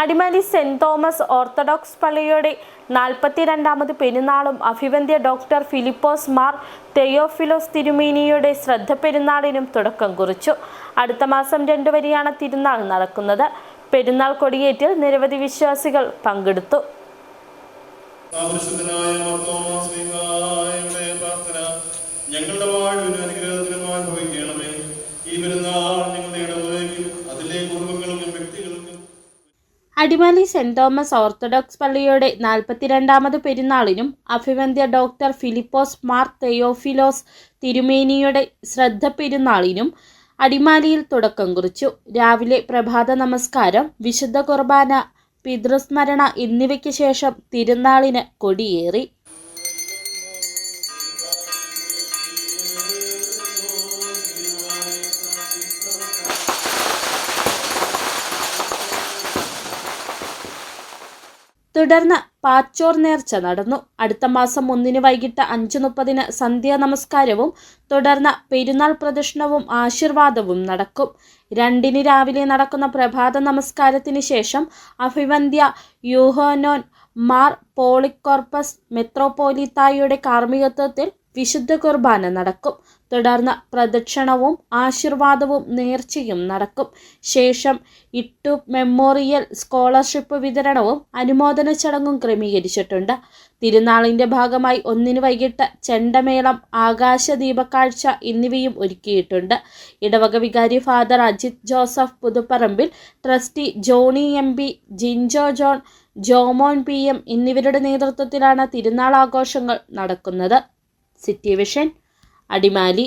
Adimali saint Thomas Orthodox പള്ളിയുടെ നാൽപ്പത്തിരണ്ടാമത് പെരുന്നാളും അഭിവന്ധ്യ ഡോക്ടർ ഫിലിപ്പോസ് മാർ തെയോഫിലോസ് തിരുമേനിയുടെ ശ്രദ്ധ പെരുന്നാളിനും തുടക്കം കുറിച്ചു. അടുത്ത മാസം രണ്ടു വരെയാണ് തിരുനാൾ നടക്കുന്നത്. പെരുന്നാൾ കൊടിയേറ്റിൽ നിരവധി വിശ്വാസികൾ പങ്കെടുത്തു. ഞങ്ങളുടെ ഈ പെരുന്നാൾ ഞങ്ങളുടെ ഇടവകയ്ക്കും അതിലെ കുടുംബങ്ങൾക്കും വ്യക്തികൾക്കും അടിമാലി സെന്റ് തോമസ് ഓർത്തഡോക്സ് പള്ളിയുടെ നാൽപ്പത്തിരണ്ടാമത് പെരുന്നാളിനും അഭിവന്ധ്യ ഡോക്ടർ ഫിലിപ്പോസ് മാർ തെയോഫിലോസ് തിരുമേനിയുടെ ശ്രദ്ധ പെരുന്നാളിനും അടിമാലിയിൽ തുടക്കം കുറിച്ചു. രാവിലെ പ്രഭാത നമസ്കാരം വിശുദ്ധ കുർബാന പിതൃസ്മരണ എന്നിവയ്ക്ക് ശേഷം തിരുനാളിന് കൊടിയേറി. തുടർന്ന് പാച്ചോർ നേർച്ച നടന്നു. അടുത്ത മാസം ഒന്നിന് വൈകിട്ട് അഞ്ച് മുപ്പതിന് സന്ധ്യാ നമസ്കാരവും തുടർന്ന് പെരുന്നാൾ പ്രദക്ഷിണവും ആശീർവാദവും നടക്കും. രണ്ടിന് രാവിലെ നടക്കുന്ന പ്രഭാത നമസ്കാരത്തിന് ശേഷം അഭിവന്ധ്യ യൂഹോനോൻ മാർ പോളിക്കോർപ്പസ് മെത്രോപോലിത്തായുടെ കാർമ്മികത്വത്തിൽ വിശുദ്ധ കുർബാന നടക്കും. തുടർന്ന് പ്രദക്ഷിണവും ആശീർവാദവും നേർച്ചയും നടക്കും. ശേഷം ഇട്ടു മെമ്മോറിയൽ സ്കോളർഷിപ്പ് വിതരണവും അനുമോദന ചടങ്ങും ക്രമീകരിച്ചിട്ടുണ്ട്. തിരുനാളിന്റെ ഭാഗമായി ഒന്നിന് വൈകിട്ട് ചെണ്ടമേളം ആകാശ ദീപക്കാഴ്ച എന്നിവയും ഒരുക്കിയിട്ടുണ്ട്. ഇടവക വികാരി father Ajith Joseph Puthuparambil trustee Johny M P Jinjo John Jomon P M എന്നിവരുടെ നേതൃത്വത്തിലാണ് തിരുനാൾ ആഘോഷങ്ങൾ നടക്കുന്നത്. City vision Adimali